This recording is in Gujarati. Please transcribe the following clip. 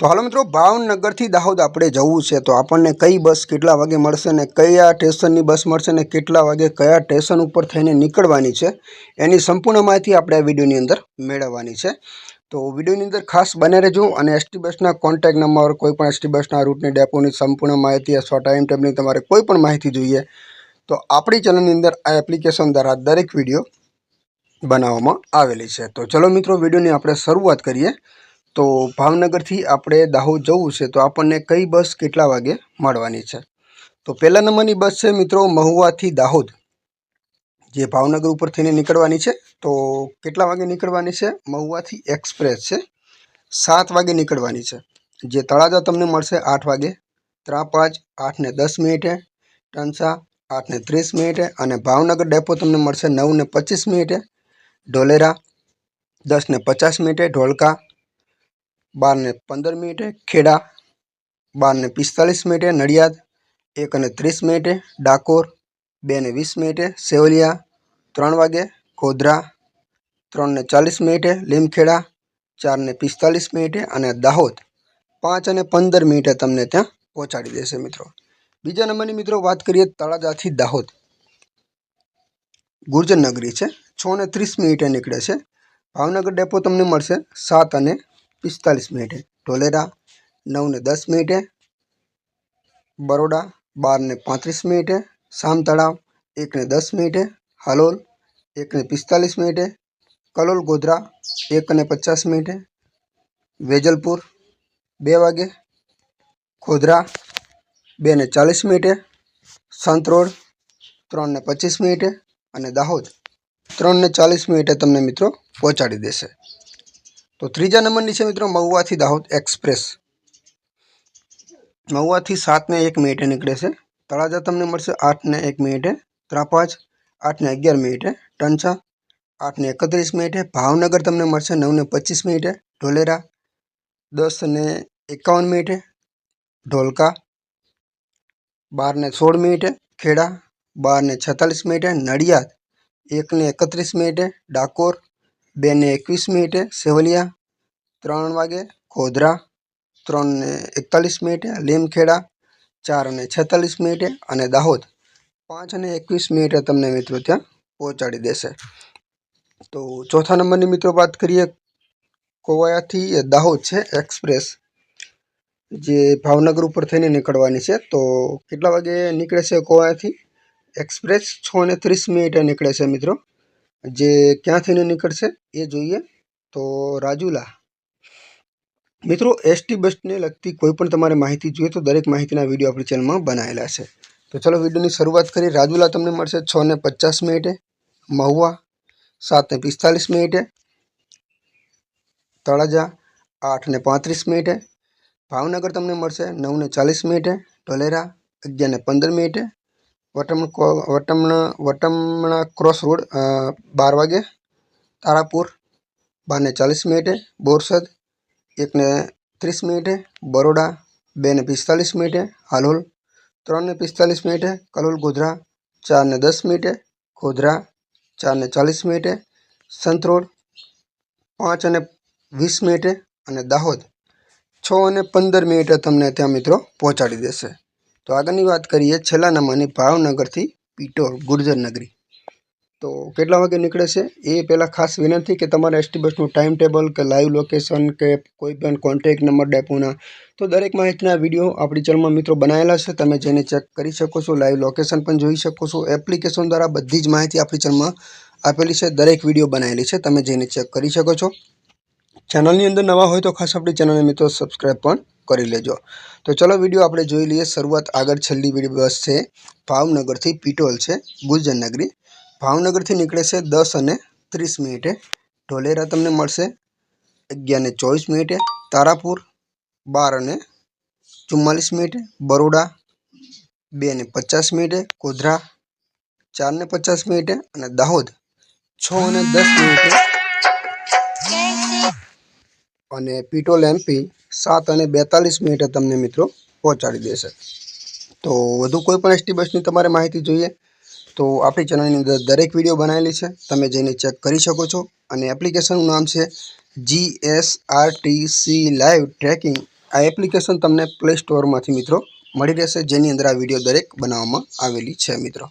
તો હાલો મિત્રો, ભાવનગરથી દાહોદ આપણે જવું છે. તો આપણને કઈ બસ કેટલા વાગે મળશે ને કયા સ્ટેશનની બસ મળશે ને કેટલા વાગે કયા સ્ટેશન ઉપર થઈને નીકળવાની છે, એની સંપૂર્ણ માહિતી આપણે આ વિડીયોની અંદર મેળવવાની છે. તો વિડીયોની અંદર ખાસ બને રહેજો અને એસટી બસના કોન્ટેક્ટ નંબર કોઈ પણ એસટી બસના રૂટની ડેપોની સંપૂર્ણ માહિતી અથવા ટાઈમ ટેબલની તમારે કોઈ પણ માહિતી જોઈએ, તો આપણી ચેનલની અંદર આ એપ્લિકેશન દ્વારા દરેક વીડિયો બનાવવામાં આવેલી છે. તો ચલો મિત્રો, વિડીયોની આપણે શરૂઆત કરીએ. તો ભાવનગરથી આપણે દાહોદ જવું છે, તો આપણને કઈ બસ કેટલા વાગે મળવાની છે? તો પહેલા નંબરની બસ છે મિત્રો મહુવાથી દાહોદ. જે ભાવનગર ઉપર નીકળવાની છે, તો કેટલા વાગે નીકળવાની છે? મહુવાથી એક્સપ્રેસ છે, સાત વાગે નીકળવાની છે. જે તળાજા તમને મળશે આઠ વાગે. ત્રાપાજ આઠ ને દસ મિનિટે, ટંસા આઠ ને ત્રીસ મિનિટે અને ભાવનગર ડેપો તમને મળશે નવ ને પચીસ મિનિટે, ઢોલેરા દસ ને પચાસ મિનિટે, ઢોલકા બાર ને પંદર મિનિટે ખેડા, બારને પિસ્તાલીસ મિનિટે નડિયાદ એક અને ત્રીસ મિનિટે ડાકોર બે ને વીસ મિનિટે સેવલિયા, ત્રણ વાગે ગોધરા, ત્રણને ચાલીસ મિનિટે લીમખેડા, ચારને પિસ્તાલીસ મિનિટે અને દાહોદ. પાંચ અને પંદર મિનિટે તમને ત્યાં પહોંચાડી દેશે મિત્રો. બીજા નંબરની મિત્રો વાત કરીએ તળાજાથી દાહોદ. ગુર્જર નગરી છે. છ ને ત્રીસ મિનિટે નીકળે છે. ભાવનગર ડેપો તમને મળશે સાત અને પિસ્તાલીસ મિનિટે. ઢોલેરા નવ ને દસ મિનિટે. બરોડા બાર ને પાંત્રીસ મિનિટે. સામ તળાવ એક ને દસ મિનિટે. હાલોલ એક ને પિસ્તાલીસ મિનિટે. કલોલ ગોધરા એક ને પચાસ મિનિટે. વેજલપુર બે વાગે. ખોધરા બે ને ચાલીસ મિનિટે. સંતરોડ ત્રણ ને પચીસ મિનિટે. અને દાહોદ ત્રણ ને ચાલીસ મિનિટે તમને મિત્રો પહોંચાડી દેશે. તો ત્રીજા નંબરની છે મિત્રો મહુવાથી દાહોદ એક્સપ્રેસ. મહુવાથી સાત ને એક મિનિટે નીકળે છે. તળાજા તમને મળશે આઠ ને એક મિનિટે. ત્રાપાજ આઠ ને અગિયાર મિનિટે. ટંચા આઠ ને એકત્રીસ મિનિટે. ભાવનગર તમને મળશે નવ ને પચીસ મિનિટે. ઢોલેરા દસ ને એકાવન મિનિટે. ઢોલકા બાર ને સોળ મિનિટે. ખેડા બાર ને છેતાલીસ મિનિટે. નડિયાદ એક ને એકત્રીસ મિનિટે. ડાકોર બે ને એકવીસ મિનિટે. સેવલિયા ત્રણ વાગે ગોધરા ત્રણ ને એકતાલીસ મિનિટે, લીમખેડા, ચાર અને છેતાલીસ મિનિટે અને દાહોદ. પાંચ અને એકવીસ મિનિટે તમને મિત્રો ત્યાં પહોંચાડી દેશે. તો ચોથા નંબરની મિત્રો વાત કરીએ, કોવાયાથી દાહોદ છે, એક્સપ્રેસ. જે ભાવનગર ઉપર થઈને નીકળવાની છે, તો કેટલા વાગે નીકળે છે કોવાયાથી? એક્સપ્રેસ છ ને ત્રીસ મિનિટે નીકળે છે મિત્રો. જે ક્યાંથીને નીકળશે એ જોઈએ. તો રાજુલા મિત્રો એસટી બસને લગતી કોઈ પણ તમારે માહિતી જોઈએ તો દરેક માહિતીના વીડિયો આપણી ચેનલમાં બનાવેલા છે. તો ચલો વિડીયોની શરૂઆત કરીએ. રાજુલા તમને મળશે છ ને પચાસ મિનિટે. મહુવા સાત ને પિસ્તાલીસ મિનિટે. તળાજા આઠ ને પાંત્રીસ મિનિટે. ભાવનગર તમને મળશે નવ ને ચાલીસ મિનિટે. ઢોલેરા અગિયાર ને પંદર મિનિટે. વટમ વટમણા વટમણા ક્રોસ રોડ બાર વાગે. તારાપુર બાર ને ચાલીસ મિનિટે. બોરસદ એક ને ત્રીસ મિનિટે, બરોડા બેને પિસ્તાલીસ મિનિટે, હાલોલ ત્રણને પિસ્તાલીસ મિનિટે, કલોલ ગોધરા ચારને દસ મિનિટે, ગોધરા ચારને ચાલીસ મિનિટે સંતરોડ પાંચ અને વીસ મિનિટે અને દાહોદ છ અને પંદર મિનિટે તમને ત્યાં મિત્રો પહોંચાડી દેશે. તો આગળની વાત કરીએ છેલ્લા નંબરની ભાવનગરથી પીટોર ગુર્જર નગરી. તો કેટલા વાગે નીકળે છે? એ પહેલાં ખાસ વિનંતી કે તમારા એસટી બસનું ટાઈમ ટેબલ કે લાઈવ લોકેશન કે કોઈ પણ કોન્ટેક નંબર ડેપોના, તો દરેક માહિતીના વીડિયો આપણી ચેનલમાં મિત્રો બનાવેલા છે. તમે જેને ચેક કરી શકો છો લાઈવ લોકેશન પણ જોઈ શકો છો. એપ્લિકેશન દ્વારા બધી જ માહિતી આપણી ચેનલમાં આપેલી છે. દરેક વીડિયો બનાવેલી છે. તમે જેને ચેક કરી શકો છો. ચેનલની અંદર નવા હોય તો ખાસ આપણી ચેનલને મિત્રો સબસ્ક્રાઈબ પણ કરી લેજો. તો ચલો વીડિયો આપણે જોઈ લઈએ. શરૂઆત આગળ છેલ્લી બસ છે. ભાવનગરથી પીટોલ છે. ગુર્જર નગરી. ભાવનગરથી નીકળે છે દસ અને ત્રીસ મિનિટે. ઢોલેરા તમને મળશે અગિયાર ને ચોવીસ મિનિટે. તારાપુર બાર અને ચુમ્માલીસ મિનિટે. બરોડા બે ને પચાસ મિનિટે. ગોધરા ચાર ને પચાસ મિનિટે અને દાહોદ છ અને દસ મિનિટે. અને પીટોલ એમપી સાત અને બેતાલીસ મિનિટે તમને મિત્રો પહોંચાડી દેશે. તો વધુ કોઈ પણ એસટી બસની તમારે માહિતી જોઈએ તો આપણી ચેનલની અંદર દરેક વીડિયો બનાવેલી છે. તમે જઈને ચેક કરી શકો છો. અને એપ્લિકેશનનું નામ છે G S R T C live tracking આ એપ્લિકેશન તમને પ્લે સ્ટોરમાંથી મિત્રો મળી રહેશે, જેની અંદર આ વીડિયો દરેક બનાવવામાં આવેલી છે મિત્રો.